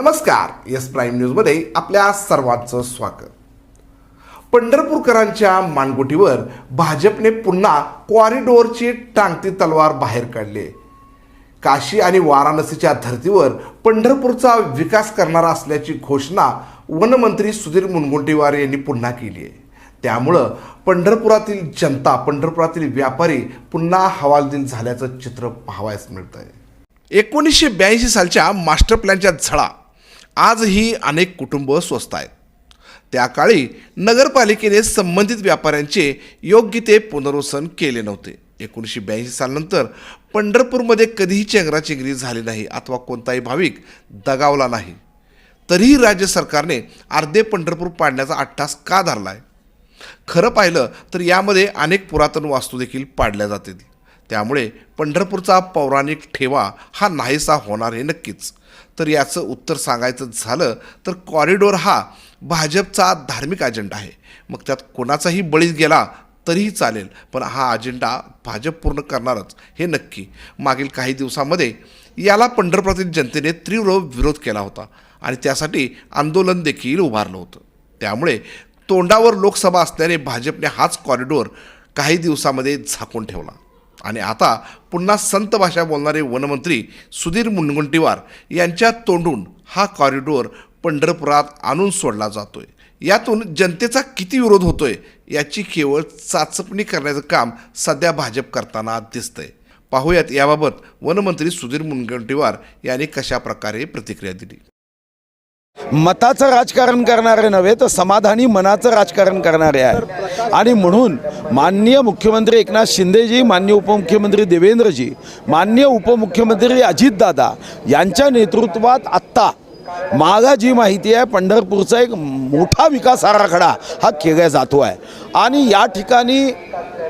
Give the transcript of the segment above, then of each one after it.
नमस्कार S prime न्यूजमध्ये आपल्या सर्वांचं स्वागत. पंढरपूरकरांच्या मानगुटीवर भाजपने पुन्हा कॉरिडोरची टांगती तलवार बाहेर काढली. काशी आणि वाराणसीच्या धर्तीवर पंढरपूरचा विकास करणार असल्याची घोषणा वनमंत्री सुधीर मुनगुंटीवार यांनी पुन्हा केली आहे. त्यामुळं पंढरपुरातील जनता पंढरपुरातील व्यापारी पुन्हा हवालदिल झाल्याचं चित्र पाहावयास मिळतं आहे एकोणीसशे ब्याऐंशी सालच्या मास्टर प्लॅनच्या झळा आजही अनेक कुटुंब स्वस्त आहेत. त्या काळी नगरपालिकेने संबंधित व्यापाऱ्यांचे योग्य ते पुनर्वसन केले नव्हते. एकोणीसशे ब्याऐंशी सालनंतर पंढरपूरमध्ये कधीही चेंगराचेंगरी झाली नाही अथवा कोणताही भाविक दगावला नाही. तरीही राज्य सरकारने अर्धे पंढरपूर पाडण्याचा अट्टास का धरला आहे खरं पाहिलं तर यामध्ये अनेक पुरातन वास्तू देखील पाडल्या जातील. त्यामुळे पंढरपूरचा पौराणिक ठेवा हा नाहीसा होणार हे नक्कीच. तर याचं उत्तर सांगायचं झालं तर कॉरिडोर हा भाजपचा धार्मिक अजेंडा आहे. मग त्यात कोणाचाही बळी गेला तरीही चालेल पण हा अजेंडा भाजप पूर्ण करणारच हे नक्की. मागील काही दिवसामध्ये याला पंढरपुरातील जनतेने तीव्र विरोध केला होता आणि त्यासाठी आंदोलन देखील उभारलं होतं. त्यामुळे तोंडावर लोकसभा असल्याने भाजपने हाच कॉरिडोर काही दिवसामध्ये झाकून ठेवला. आणि आता पुन्हा संत भाषा बोलणारे वनमंत्री सुधीर मुनगंटीवार यांच्या तोंडून हा कॉरिडोर पंढरपुरात आणून सोडला जातोय. यातून जनतेचा किती विरोध होतोय याची केवळ चाचपणी करण्याचं काम सध्या भाजप करताना दिसतंय. पाहूयात याबाबत वनमंत्री सुधीर मुनगंटीवार यांनी कशा प्रकारे प्रतिक्रिया दिली? मताचं राजकारण करणारे नव्हे तर समाधानी मनाचं राजकारण करणारे आहे. आणि म्हणून माननीय मुख्यमंत्री एकनाथ शिंदेजी मान्य उपमुख्यमंत्री देवेंद्रजी माननीय उपमुख्यमंत्री अजितदादा यांच्या नेतृत्वात आत्ता मागा जी माहिती आहे पंढरपूरचा एक मोठा विकास आराखडा हा केला जातो आहे. आणि या ठिकाणी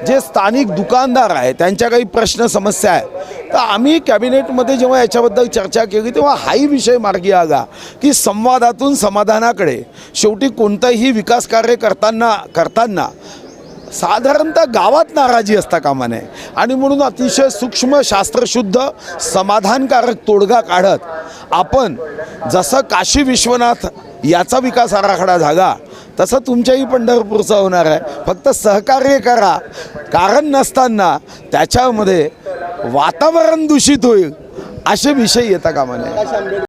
जे स्थानिक दुकानदार आहे त्यांच्या काही प्रश्न समस्या आहे तर आम्ही कॅबिनेटमध्ये जेव्हा याच्याबद्दल चर्चा केली तेव्हा हाही विषय मार्गी आला की संवादातून समाधानाकडे शेवटी कोणतंही विकास कार्य करताना करताना साधारणतः गावात नाराजी असता कामा नये. आणि म्हणून अतिशय सूक्ष्म शास्त्रशुद्ध समाधानकारक तोडगा काढत आपण जसं काशी विश्वनाथ याचा विकास आराखडा झाला तसं तुमच्याही पंढरपूरचा होणार आहे. फक्त सहकार्य करा. कारण नसताना त्याच्यामध्ये वातावरण दूषित होईल असे विषय येता कामा नये